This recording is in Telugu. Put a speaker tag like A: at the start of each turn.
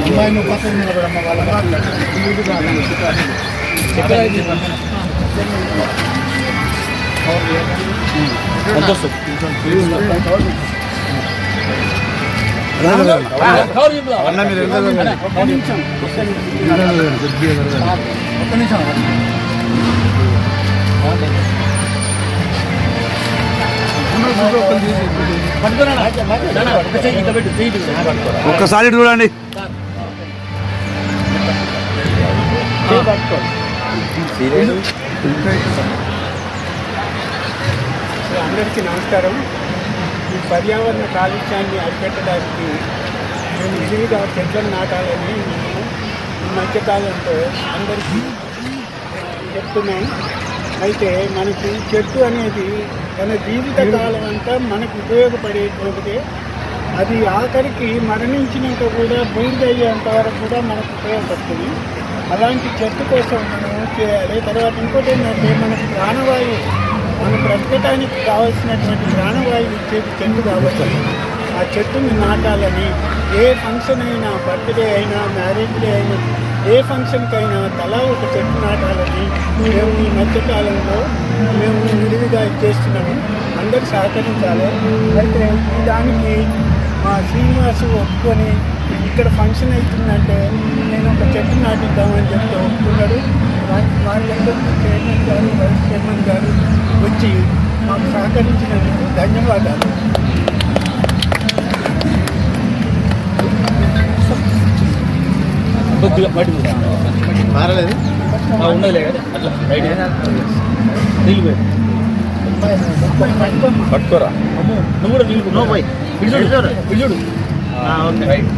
A: అమ్మాయి నువ్వు పక్కన నిలబడమ్మ వాళ్ళ? ఒక్క నిమిషం
B: ఒక్కసారి చూడండి.
C: అందరికీ నమస్కారం. ఈ పర్యావరణ కాలుష్యాన్ని అరికట్టడానికి మేము విరివిగా చెట్లను నాటాలని మేము ఈ మధ్యకాలంలో అందరికీ చెప్తున్నాం అయితే మనకి చెట్టు అనేది తన జీవిత కాలం అంతా మనకు ఉపయోగపడేటువంటిదే. అది ఆఖరికి మరణించినంత కూడా బూడిదయ్యేంత వరకు కూడా మనకు ఉపయోగపడుతుంది. అలాంటి చెట్టు కోసం మనం చేయాలి. తర్వాత ఇంకోటి ఏంటంటే మనకు ప్రాణవాయువు మన ప్రస్తుతానికి కావాల్సినటువంటి ప్రాణవాయువు ఇచ్చేది చెట్టు కావచ్చు ఆ చెట్టుని నాటాలని. ఏ ఫంక్షన్ అయినా బర్త్డే అయినా మ్యారేజ్ డే అయినా ఏ ఫంక్షన్కి అయినా తలా ఒక చెట్టు నాటాలని. మేము ఈ మధ్యకాలంలో విరివిగా చేస్తున్నాము అందరూ సహకరించాలి. అయితే ఈ దానికి మా శ్రీనివాసు ఒప్పుకొని ఇక్కడ ఫంక్షన్ అవుతుందంటే నేను ఒక చెట్టు నాటిద్దామని చెప్తే ఒప్పుకున్నాడు. దానికి వాళ్ళందరికీ చైర్మన్ గారు వైస్ చైర్మన్ గారు వచ్చి మాకు సహకరించినందుకు ధన్యవాదాలు.
A: మారలేదు.
D: ఉన్నదిలే కదా. అట్లా. రైట్. నీళ్ళు
B: పట్టుకోరా.
D: నువ్వు కూడా నీళ్ళు నో పోయి. విడిచుడు విడిచుడు ఓకే. రైట్